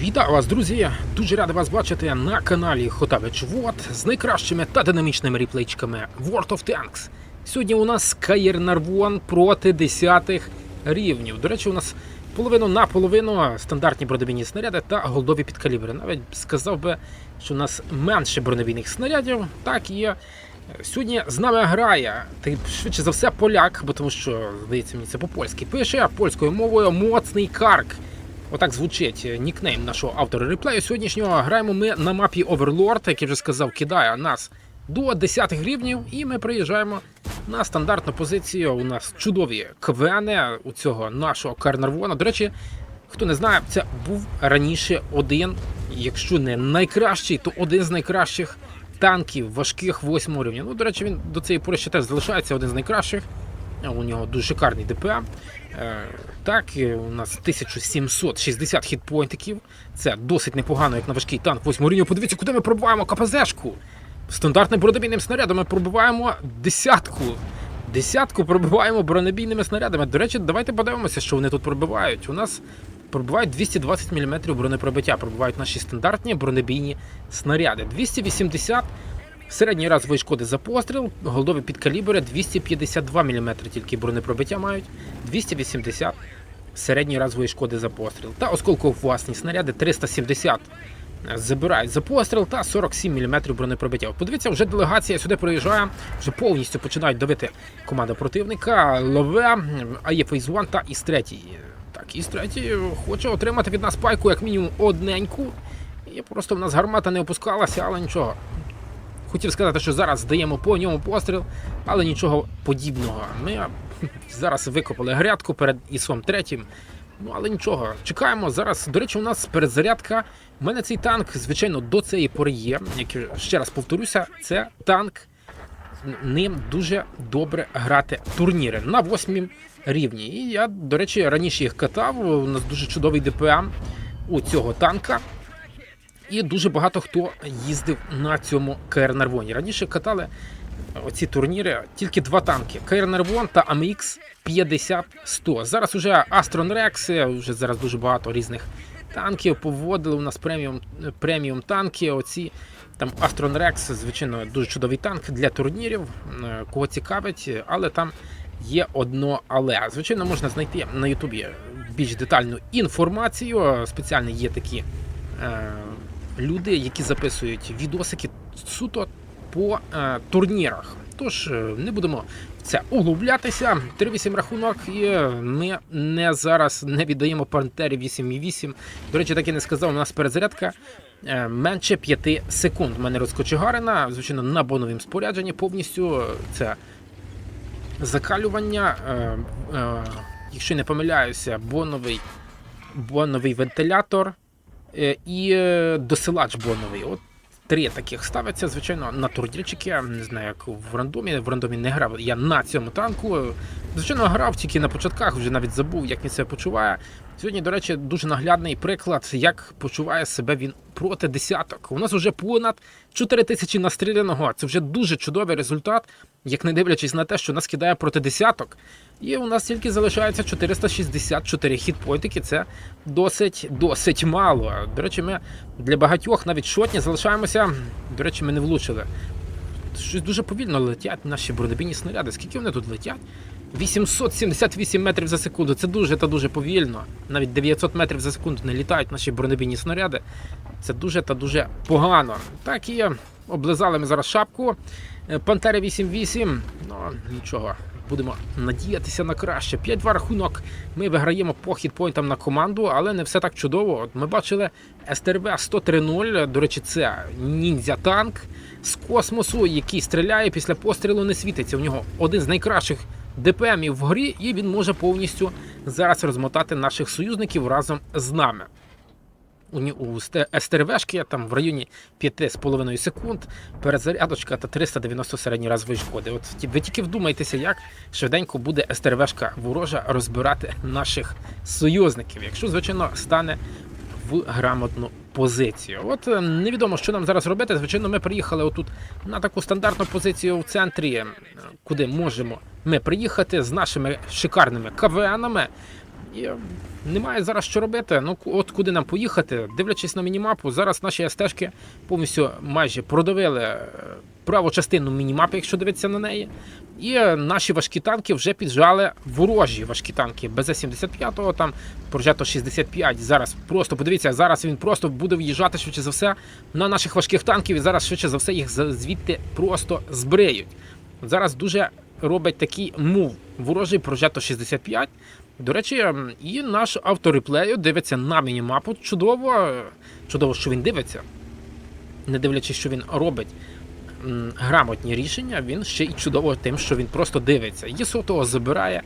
Вітаю вас, друзі! Дуже радий вас бачити на каналі Хотавич Вот з найкращими та динамічними реплейчиками World of Tanks. Сьогодні у нас Каєр Нарвон проти 10 рівнів. До речі, у нас половину на половину стандартні бронебійні снаряди та голдові підкалібри. Навіть сказав би, що у нас менше бронебійних снарядів. Так є. Сьогодні з нами грає, ти швидше за все поляк, бо тому що, здається, мені це по-польськи пише польською мовою моцний карк. Отак звучить нікнейм нашого автора реплею. Сьогоднішнього граємо ми на мапі Overlord, який вже сказав, кидає нас до 10 рівнів, і ми приїжджаємо на стандартну позицію. У нас чудові КВН у цього нашого Карнарвона. До речі, хто не знає, це був раніше один, якщо не найкращий, то один з найкращих танків важких 8 рівня. Ну, до речі, він до цієї пори ще теж залишається один з найкращих. У нього дуже шикарний ДПМ. Е, Так, у нас 1760 хітпойнтиків. Це досить непогано, як на важкий танк 8 рівня. Подивіться, куди ми пробиваємо КПЗшку. Стандартним бронебійним снарядом ми пробиваємо десятку. Десятку пробиваємо бронебійними снарядами. До речі, давайте подивимося, що вони тут пробивають. У нас пробивають 220 мм бронепробиття, пробивають наші стандартні бронебійні снаряди. 280 Середній разової шкоди за постріл, голдові підкалібри 252 мм тільки бронепробиття мають, 280 середньої разової шкоди за постріл. Та осколково власні снаряди 370 забирають за постріл та 47 мм бронепробиття. Подивіться, вже делегація сюди приїжджає, вже повністю починають давити команда противника. Лове, АЄ Фейз 1 та Іс 3. Так, Іс 3 хоче отримати від нас пайку як мінімум одненьку. І просто в нас гармата не опускалася, але нічого. Хотів сказати, що зараз здаємо по ньому постріл, але нічого подібного. Ми зараз викопали грядку перед ісом третім. Ну, але нічого, чекаємо зараз. До речі, у нас перезарядка. У мене цей танк, звичайно, до цієї пори є. Як ще раз повторюся, це танк. Ним дуже добре грати турніри на восьмім рівні. І я, до речі, раніше їх катав. У нас дуже чудовий ДПМ у цього танка. І дуже багато хто їздив на цьому КР Нарвоні. Раніше катали оці турніри тільки два танки: КР Нарвон та AMX 50-100. Зараз уже Aston Rex, вже зараз дуже багато різних танків поводили. У нас преміум, преміум танки. Оці там Aston Rex, звичайно, дуже чудовий танк для турнірів, е, кого цікавить, але там є одно але. Звичайно, можна знайти на Ютубі більш детальну інформацію. Спеціально є такі. Е, люди, які записують відосики суто по е, турнірах. Тож е, не будемо в це углублятися. 3-8 рахунок, і ми не зараз не віддаємо Пантері 8,8. До речі, так і не сказав, у нас перезарядка е, менше 5 секунд. У мене розкочегарена, звичайно, на боновім спорядженні повністю це закалювання. Е, е, якщо не помиляюся, боновий, боновий вентилятор е, і е, досилач боновий. От три таких ставиться, звичайно, на турнірчики. Не знаю, як в рандомі. В рандомі не грав. Я на цьому танку. Звичайно, грав тільки на початках, вже навіть забув, як він себе почуває. Сьогодні, до речі, дуже наглядний приклад, як почуває себе він проти десяток. У нас вже понад 4 тисячі настріляного. Це вже дуже чудовий результат, як не дивлячись на те, що нас кидає проти десяток. І у нас тільки залишається 464 хітпойнтики. Це досить досить мало. До речі, ми для багатьох навіть шотні залишаємося. До речі, ми не влучили. Щось дуже повільно летять наші бронебійні снаряди. Скільки вони тут летять? 878 метрів за секунду. Це дуже та дуже повільно. Навіть 900 метрів за секунду не літають наші бронебійні снаряди. Це дуже та дуже погано. Так і облизали ми зараз шапку. Е, Пантера 8-8. Ну нічого. Будемо надіятися на краще. 5-2 рахунок. Ми виграємо по хітпойнтам на команду, але не все так чудово. От ми бачили СТРВ 103-0. До речі, це ніндзя танк з космосу, який стріляє після пострілу, не світиться. У нього один з найкращих ДПМів в грі, і він може повністю зараз розмотати наших союзників разом з нами. У, СТРВшки там в районі 5,5 секунд, перезарядочка та 390 середній разової шкоди. От ви тільки вдумайтеся, як швиденько буде СТРВшка ворожа розбирати наших союзників, якщо, звичайно, стане в грамотну позицію. От е, невідомо, що нам зараз робити. Звичайно, ми приїхали отут на таку стандартну позицію в центрі, е, куди можемо ми приїхати з нашими шикарними КВНами. І е, немає зараз що робити. Ну от куди нам поїхати, дивлячись на мінімапу, зараз наші стежки повністю майже продавили е, праву частину мінімапи, якщо дивитися на неї. І е, наші важкі танки вже піджали ворожі важкі танки. БЗ-75, там Прожето 65. Зараз просто подивіться, зараз він просто буде в'їжджати швидше за все на наших важких танків, і зараз швидше за все їх звідти просто збриють. Зараз дуже робить такий мув ворожий Прожето 65. До речі, і наш автореплею дивиться на мінімапу. Чудово, е, чудово, що він дивиться. Не дивлячись, що він робить грамотні рішення, він ще й чудово тим, що він просто дивиться. Єсотого забирає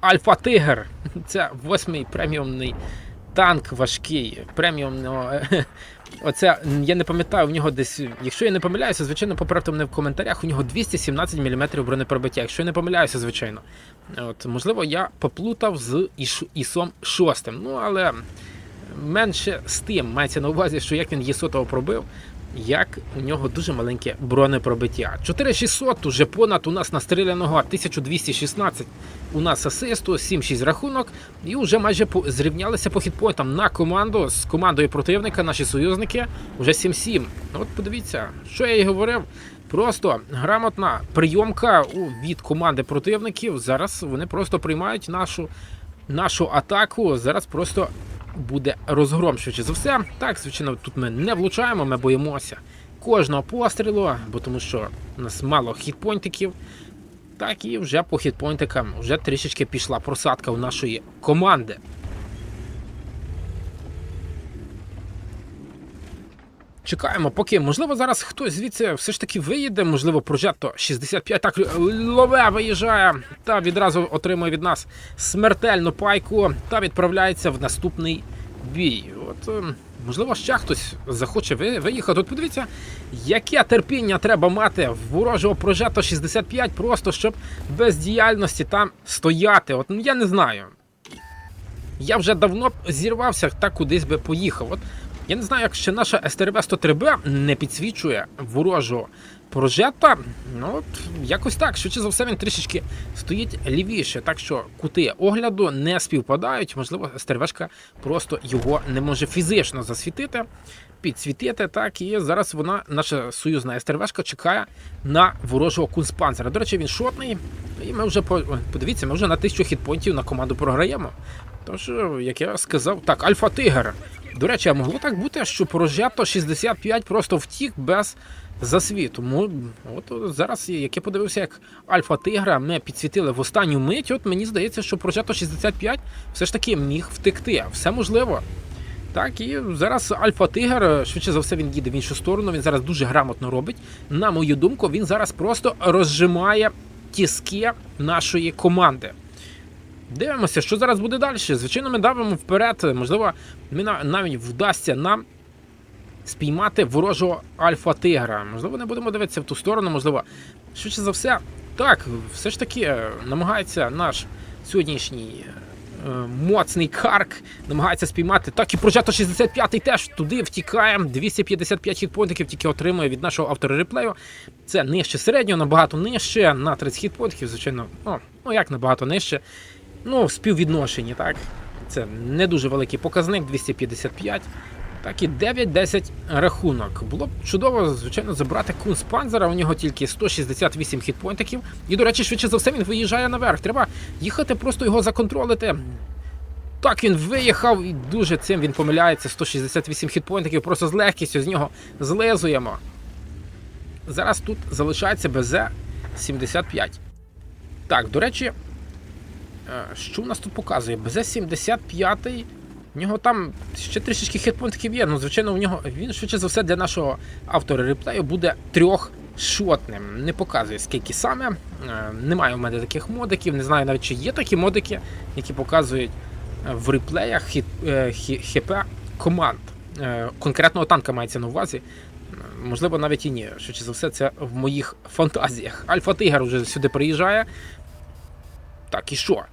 Альфа Тигр. Це восьмий преміумний танк важкий. Преміумного. Оце я не пам'ятаю, в нього десь, якщо я не помиляюся, звичайно, поправте мене в коментарях. У нього 217 мм бронепробиття. Якщо я не помиляюся, звичайно. От, можливо, я поплутав з Ісом 6. Ну, але менше з тим мається на увазі, що як він Єсотого пробив, як у нього дуже маленьке бронепробиття. 4600 уже понад у нас настріляного 1216 у нас асисту, 7-6 рахунок, і вже майже зрівнялися по хітпоінтам на команду з командою противника, наші союзники вже 7-7. От подивіться, що я і говорив. Просто грамотна прийомка від команди противників. Зараз вони просто приймають нашу, нашу атаку. Зараз просто буде розгром швидше за все. Так, звичайно, тут ми не влучаємо, ми боїмося кожного пострілу, бо тому що у нас мало хітпойнтиків. Так, і вже по хітпойнтикам вже трішечки пішла просадка у нашої команди. Чекаємо, поки можливо зараз хтось звідси все ж таки виїде, можливо, прожето 65 так лове виїжджає та відразу отримує від нас смертельну пайку та відправляється в наступний бій. От ем, можливо, ще хтось захоче виїхати. От подивіться, яке терпіння треба мати в ворожого прожето 65, просто щоб без діяльності там стояти. От ну, я не знаю. Я вже давно зірвався та кудись би поїхав. От я не знаю, як ще наша СТРВ 103Б не підсвічує ворожого прожета. Ну якось так. Швидше за все, він трішечки стоїть лівіше, так що кути огляду не співпадають. Можливо, СТРВшка просто його не може фізично засвітити, підсвітити. Так і зараз вона, наша союзна СТРВшка, чекає на ворожого кунспанцера. До речі, він шотний. І ми вже по- подивіться, ми вже на тисячу хітпонтів на команду програємо. Тож, як я сказав, так, Альфа Тигр. До речі, а могло так бути, що Прожето 65 просто втік без засвіту. Тому от зараз, як я подивився, як Альфа Тигра ми підсвітили в останню мить, от мені здається, що Прожето 65 все ж таки міг втекти. Все можливо. Так, і зараз Альфа Тигр, швидше за все, він їде в іншу сторону. Він зараз дуже грамотно робить. На мою думку, він зараз просто розжимає тіски нашої команди. Дивимося, що зараз буде далі. Звичайно, ми давимо вперед. Можливо, навіть вдасться нам спіймати ворожого альфа-тигра. Можливо, не будемо дивитися в ту сторону, можливо, швидше за все. Так, все ж таки е, намагається наш сьогоднішній е, моцний карк, намагається спіймати. Так і прожето 65-й теж туди втікає. 255 хітпоінтиків тільки отримує від нашого автора реплею. Це нижче середнього, набагато нижче, на 30 хітпоінтиків, звичайно, ну, ну як набагато нижче. Ну, в співвідношенні, так. Це не дуже великий показник, 255. Так і 9-10 рахунок. Було б чудово, звичайно, забрати кун з. У нього тільки 168 хітпойнтиків. І, до речі, швидше за все, він виїжджає наверх. Треба їхати, просто його законтролити. Так, він виїхав і дуже цим він помиляється. 168 хітпойнтиків, просто з легкістю з нього злезуємо. Зараз тут залишається БЗ 75. Так, до речі, Що у нас тут показує? БЗ-75. В нього там ще трішечки хітпонтиків є. Ну, звичайно, у нього він швидше за все для нашого автора реплею буде трьохшотним. Не показує скільки саме. Е, Немає у мене таких модиків. Не знаю навіть, чи є такі модики, які показують е, в реплеях е, ХП команд. Е, Конкретного танка мається на увазі. Е, Можливо, навіть і ні. Швидше за все, це в моїх фантазіях. Альфа Тигр вже сюди приїжджає. Так, і що?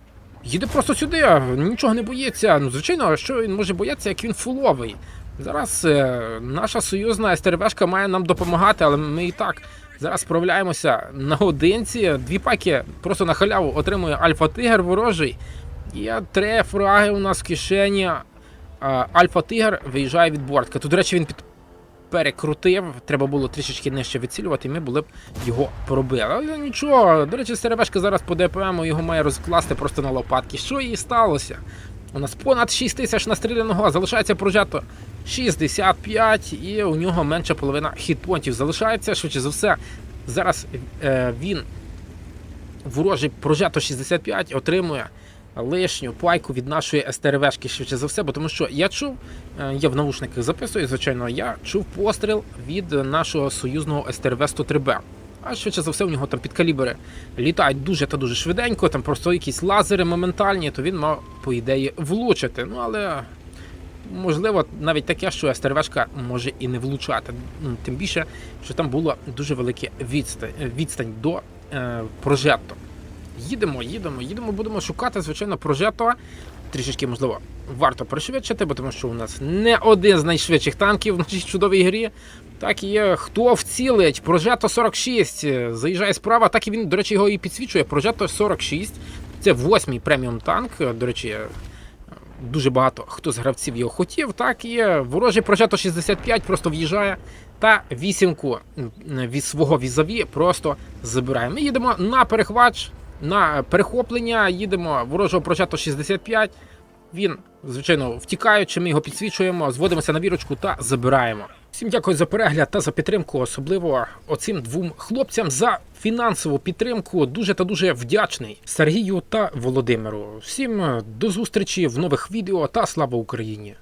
Їде просто сюди, нічого не боїться. Ну, звичайно, що він може боятися, як він фуловий. Зараз е, наша союзна СТРВшка має нам допомагати, але ми і так зараз справляємося наодинці. Дві паки просто на халяву отримує Альфа Тигр ворожий. Є три фраги у нас в кишені. Альфа Тигр виїжджає від бортка. Тут, до речі, він під перекрутив. Треба було трішечки нижче відцілювати, і ми були б його пробили. Але нічого. До речі, Серебешка зараз по ДПМу його має розкласти просто на лопатки. Що їй сталося? У нас понад 6 тисяч настріляного, залишається прожето 65, і у нього менша половина хітпонтів залишається. Швидше за все, зараз е, він ворожий прожето 65 отримує лишню пайку від нашої СТРВшки швидше за все, бо тому що я чув, е, я в навушниках записую, звичайно, я чув постріл від нашого союзного СТРВ 103Б. А швидше за все, у нього там підкалібри літають дуже та дуже швиденько, там просто якісь лазери моментальні, то він мав, по ідеї, влучити. Ну але можливо навіть таке, що СТРВшка може і не влучати. Ну, Тим більше, що там була дуже велика відстань, відстань до е, прожекту. Їдемо, їдемо, їдемо, будемо шукати, звичайно, прожето. Трішечки, можливо, варто пришвидшити, бо тому що у нас не один з найшвидших танків в нашій чудовій грі. Так і є, хто вцілить, Прожето 46 е, заїжджає справа, так і він, до речі, його і підсвічує. Прожето 46. Це восьмий преміум танк. До речі, дуже багато хто з гравців його хотів. Так і ворожий Прожето 65 просто в'їжджає та вісімку від свого візаві просто забирає. Ми їдемо на перехвач, на перехоплення, їдемо ворожого Прожето 65. Він, звичайно, втікаючи, ми його підсвічуємо, зводимося на вірочку та забираємо. Всім дякую за перегляд та за підтримку, особливо оцим двом хлопцям за фінансову підтримку. Дуже та дуже вдячний Сергію та Володимиру. Всім до зустрічі в нових відео та слава Україні!